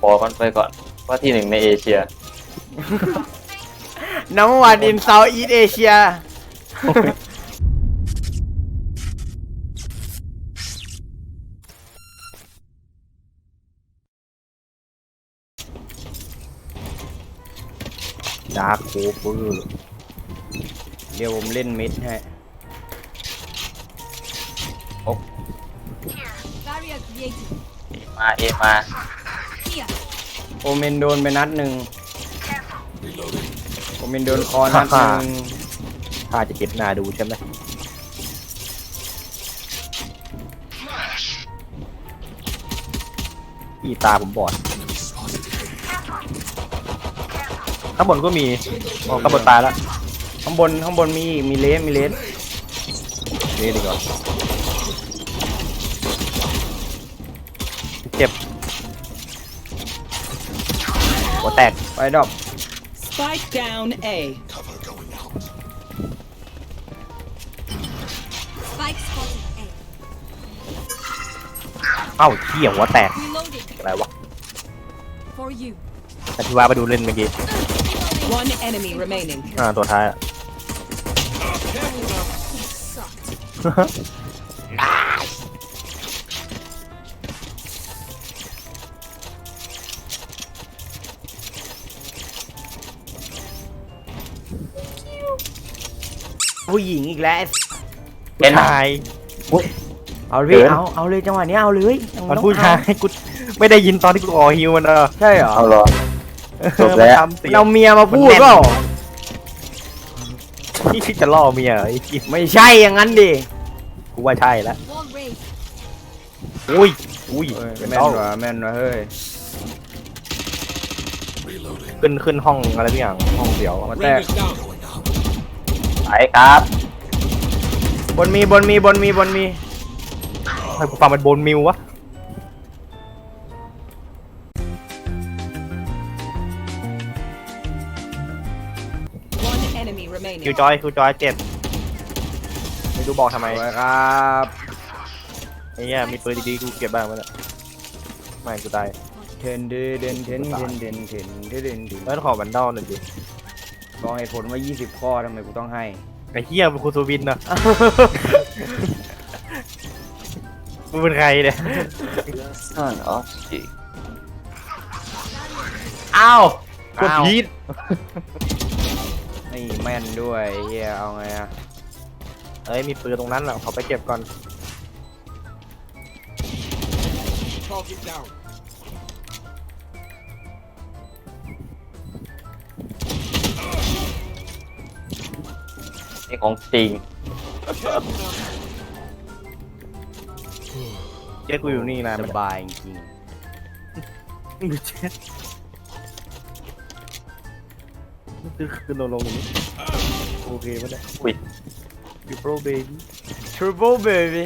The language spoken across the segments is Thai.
ขอมันไปก่อนว่าที่หนึ่งในเอเชียนัมวันอินเซาท์อีสเอเชียดาร์คโคเวอร์เดี๋ยวผมเล่นมิดให้ Barrier created. มาเอมา Here. โอเมนโดนไปนัดหนึ่งโอเมนโดนคอนัดหนึ่งถ้าจะเก็บหน้าดูใช่ไหมอีตาผมบอด ข้างบนก็มีอ๋อข้างบนตายแล้ว ข้างบนข้างบนมีอีกมีเลสมีเลสนี่ดีกว่า หัวแตกไปดอก Spike down A. Spike spotted. A. เอ้าเขี้ยหัวแตก Reloading. อะไรวะ For you. แต่ที่ว่าไปดูเล่นเมื่อกี้ One enemy remaining. อ่าตัวท้ายอะ Sucked. ผู้หญิงอีกแล้วเป็นชายเอาเลยเกินเอาเอาเลยจังหวะนี้เอาเลยยังมันต้องผู้ชายกูไม่ได้ยินตอนที่กูขอฮิวมันเออใช่เหรอเอาเหรอจบมันแล้วทำเสียงเราเมียมาพูดเปล่าที่คิดจะล่อเมียเหรอไอ้กิ๊ไม่ใช่อย่างนั้นดิกูว่าใช่แล้ว Wall raised. อุ้ยอุ้ยเอ้ยเป็นแม่นเต้าว่ะแม่นว่ะเฮ้ยขึ้นขึ้นห้องอะไรทุกอย่างห้องเสียวมาแตก ไปครับบนมีบนมีบนมีบนมีให้กูฟังมันบนมิววะ One enemy คิว remaining. จอยคิวจอยเจ็ดไม่รู้บอกทำไมสวยครับไอ้เหี้ยมีปืนดีๆกูเก็บบ้างมั้ยเนี่ยไม่กูตายเทนเดนเดนเทนเทนเดนเทนเทนเดนเทนแล้วขอบันดอลหน่อยดิบ อกเหตุผลว่า 20 ข้อทำไมกูต้องให้ ไอ้เหี้ยเป็นคุณสุวินนะมึงเป็นใครเนี่ยอ่านอ๋อจิอ้าวกดอ้าว พีทนี่แม่นด้วยเฮียเอาไงอะเอ้ยมีปืนตรงนั้นแหละขอไปเก็บก่อน นี่ของจริงเจ๊กูอยู่นี่นะสมันบายจริงดูเจ๊คือคือลงลงตรงนี้โอเคปะเนี่ยอุ้ยยูโปรเบบี้ๆ Triple Baby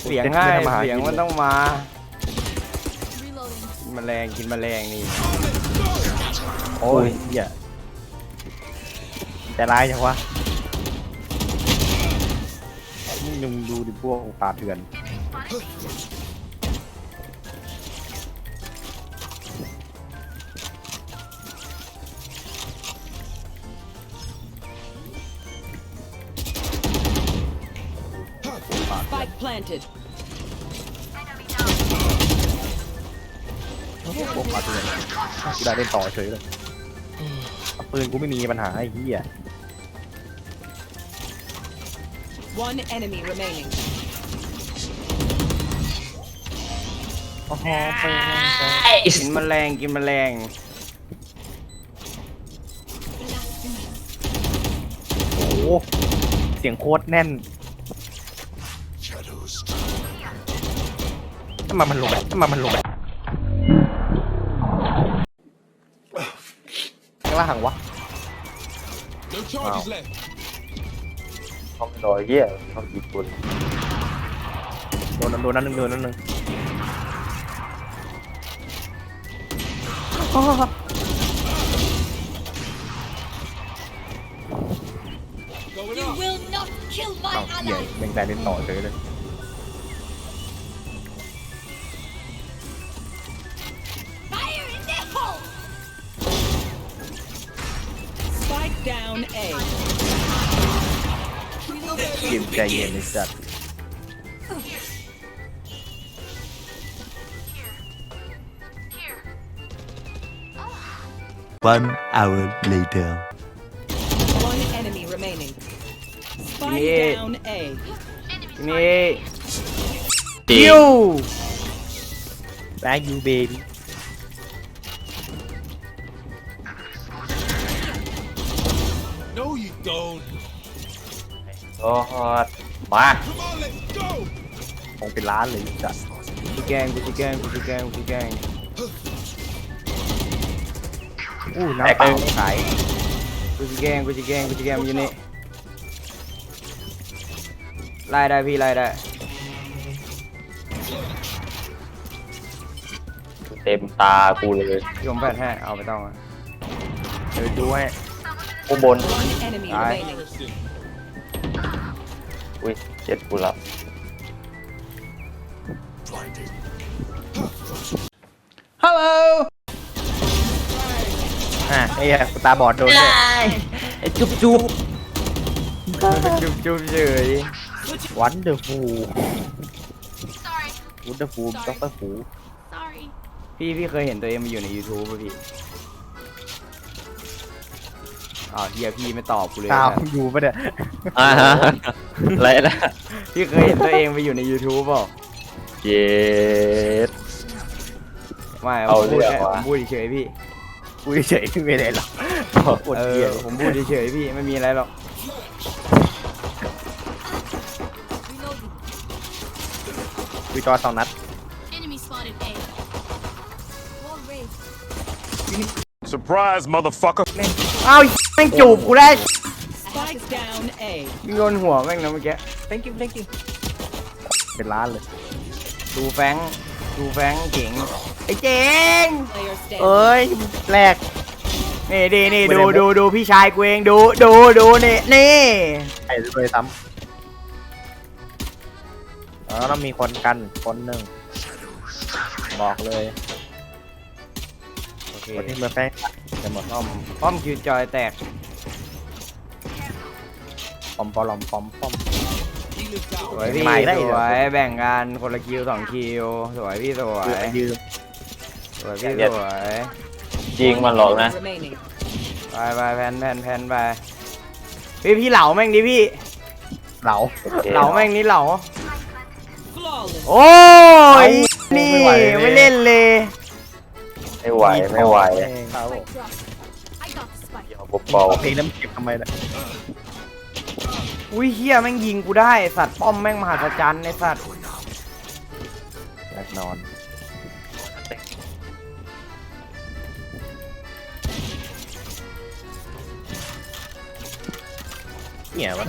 เสียงง่ายไม่ทำอาหารเสียงกินมันเลยต้องมา Reloading. กินแมลงกินแมลงนี่โอ้ยเหี้ยใจร้ายจังวะ ดูดิพวกป่าเถื่อน Spike planted. พวกป่าเถื่อนกูได้เล่นต่อเฉยเลยเอาปืนกูไม่มีปัญหาไอ้เหี้ย One enemy remaining. โอ้โหปืนกินแมลงกินแมลงโอ้โหเสียงโคตรแน่นทำไมมันลงแบบทำไมมันลงแบบข้างล่างวะ No charges left. ห้องโดยเยี่ยห้องญี่ปุ่นโดนโดนนั่นหนึ่งโดนนั่นหนึ่งโอ้เอาเหี้ยแม่งได้เล่นต่อเฉยเลย Fire down A. กิมใจเย็นเลยจัด One hour later. One enemy remaining. Spike Yeah. down A. นี่ จริ คิ ง โอ้ดมา Come on, let's go. คงเป็นล้านเลยจัดกูแกงกูจะแกงกูจะแกงกูจะแกงอู้น้ำเปล่าขายกูจะแกงกูจะแกงกูจะแกงมันอยู่นี่ไล่ได้พี่ไล่ได้เต็มตากูเลยพี่ผมแพทย์ให้เอาไปต้องอะเดี๋ยวดูให้กูบน One enemy Aye. Remaining. Harrison. อุ้ยเจ็ดกูละฮัลโหลอะไอ้เหี้ยกูตาบอดโดนด้วยจุ๊บจุ๊บจุ๊บจุ๊บเฉยวันเดอร์ฟูลวันเดอร์ฟูลด็อกเตอร์ฟูล Sorry. พี่พี่เคยเห็นตัวเองมาอยู่ใน YouTube ป่ะพี่อ้าวเฮียพี่ไม่ตอบกูเลยตามนะ อยู่ปะเนี่ย อ่าฮะ อะไรนะพี่เคยเห็นตัวเองไปอยู่ใน YouTube เปล่าเย็ด ไม่เอาผมพูดเรื่องแค่ว่ะผมพูดเฉยๆพี่กูเฉยๆไม่ได้หรอกปวดเอเกียอร์ผมพูดเฉยๆพี่ไม่มีอะไรหรอก Reloading. คุยจอสองนัด Enemy spotted A. Wall raised. Surprise, motherfucker. อ้าวแม่งจูบกูได้ Spike down A. ยิงโดนหัวแม่งนะเมื่อกี้ thank you thank you เป็นล้านเลย ดูแฟงดูแฟงเก่งไอ้เจ๋ง Player standing. เอ้ยแรกนี่ดีนี่ไม่ดูได้ดูดูพี่ชายกูเองดูดูดูนี่นี่ไอ้ด้วยซ้ำแล้วต้องมีคนกันคนหนึ่งบอกเลยโอเคคนที่มาแฟงจะหมดป้อมป้อมคิวจอยแตก ปอมปอลอมปอมปอม Healer's ส down. วยพี่ไม่ได้สเหรอ วยแบ่งกันคนละคิวสองคิวสวยพี่สวยเพื่อยืมสวยพี่สวยจริงมันหรอกนะ Remaining. ไปไปแพนแพนแพนไปพี่พี่เหลาแม่งดิพี่เหลาโอเคเหลาแม่งนี่เหลา Flawless. โอ้ยเอานี่ไม่ไหวเลย ไม่เล่นเลยไม่ไหวไม่ไหวเขา Spike drop. I got the spike. เดี๋ยวผมเบาเอาเพลงน้ำเก็บทำไมล่ะ อุ้ยเฮียแม่งยิงกูได้สัตว์ป้อมแม่งมหัศจรรย์ไอสัตว์อยากนอนเนี่ยวะ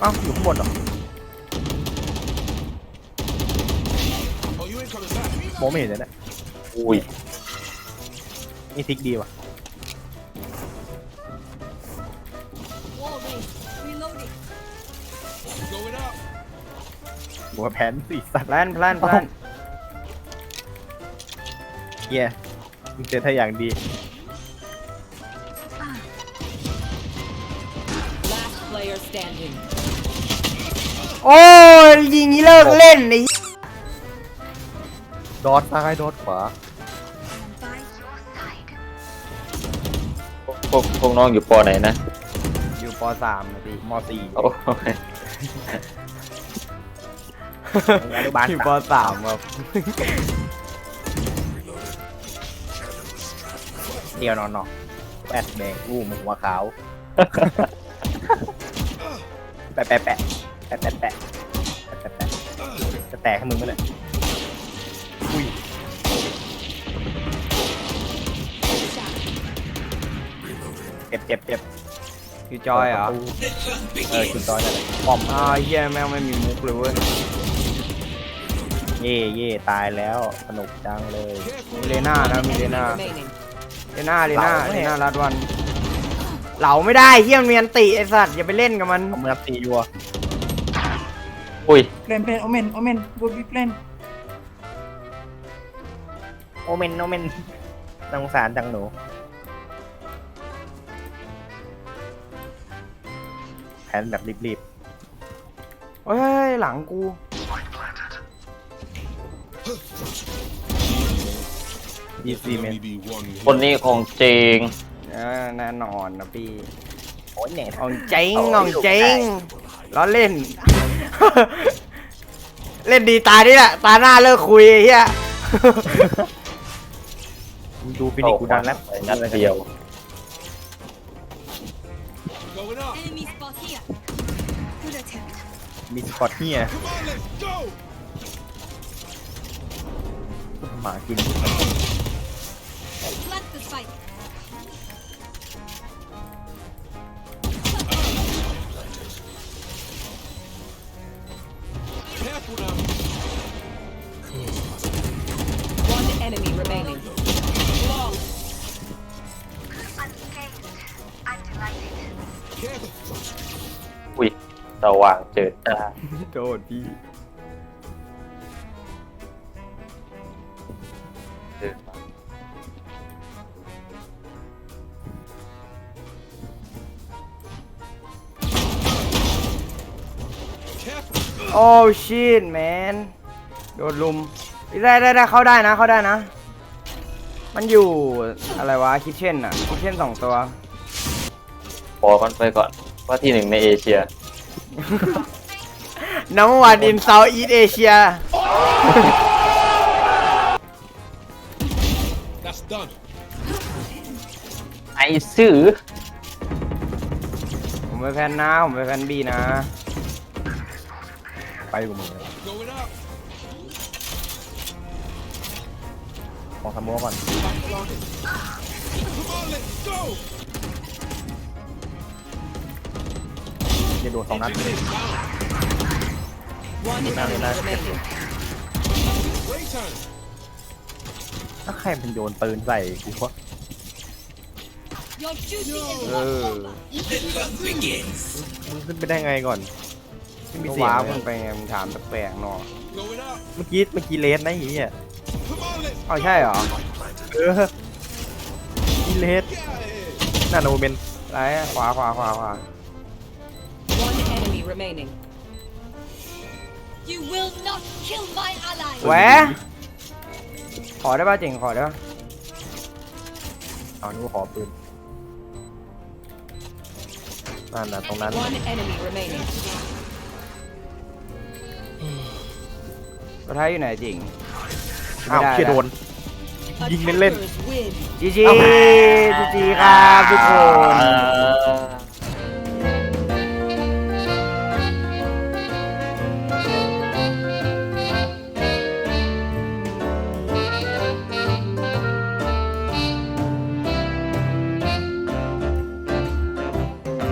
เอ้าอยู่ข้างบนเหรอ Oh, you ain't coming back. โมไม่เห็นเลยนะอุ้ยนี่ทิกดีว่ะ หัวแผนสี่สัตว์แพลนแพลนแพลนเฮียมึงเจอถ้าอย่างดี Last player standing. โอ้ยยิงนี้เลิกเล่นไอ้ดอทซ้ายดอทขวา By พวกพวกพวกน้องอยู่ปอไหนนะ อยู่ปสามนะพี่มสี่โอ้ย อนุบาลอยู่ปสามสามครับเดียวนอนนอกแปดแดงอู้มึงหัวขาวแปะแปะแปะแปะแปะแปะแปะแปะแปะจะแตกให้มึงไหมเนี่ยอุ้ยเจ็บเจ็บเจ็บอยู่จอยเหรอ เออคือจอยนั่นแหละป้อมอ้าวเฮียแม่งไม่มีมุกเลยเว้ยเย่เย่ตายแล้วสนุกจังเลยมีเลน่านะมีเลน่าเลน่าเลน่าเลน่ารัดวัน เหลาไม่ได้เฮียมันมียนติไอสัตว์อย่าไปเล่นกับมันเอามือตียัวอุ้ยเปลนเปลนโอเมนโอ omen, go big plan. โอเมนโอเมนสงสารจังหนูแผนแบบรีบๆเฮ้ยหลังกู ๆ There easy can แมน only be one คน hero. นี้ของจริงเออแน่นอนนะพี่โอ้ยเนี่ยของจริงของจริงล้อเล่น เล่นดีตานี่แหละ ตาหน้าเลิกคุยไอ้เฮียมึงดูฟินิกกูดันแล้วไปนัดเดียว Going up. Enemy spot here. Good attempt. มีสปอตเฮีย Come on, let's go. หมากิน ว่างเจิดจ้าโดดพี่เดินมา Careful. โอ้ชีตแมนโดนลุมได้ได้ได้เข้าได้นะเข้าได้นะ มันอยู่อะไรวะคิทเช่นอะคิทเช่นสองตัวขอมันไปก่อนว่าที่หนึ่งในเอเชีย number one in South East Asia That's done. ไอซื้อผมไปแพนนะผมไปแพนบีนะ ไปกูมึงเลย Going up. มองสมัวก่อน Come on, let's go. จะโดนสองนัด Taking it down. One Nah, enemy nah. remaining. Great turn. ถ้าใครเป็นโยนปืนใส่กูวะ Your duty is Uh. not over. มึงขึ้นไปได้ไงก่อนไม่มีเสียงมันยไปไงมึงถามแปลกๆเนาะเมื่อกี้เมื่อกี้เลสนะไอ้เหี้ย Come on, let's เอาใช่เหรอเออเลส get out of here. นั่นโอเมนไรขวาขวาขวาขวา remaining. You will not kill my ally. แหวขอได้ป่ะเจ๋งขอได้ป่ะเอานึกว่าขอปืนนั่นนะตรงนั้น One enemy remaining. ตัวท้ายอยู่ไหนจริงอ้าวไม่ได้ เชี่ยโดน ยิงเล่น Attackers win. จีจีจีจีครับทุกคน เออ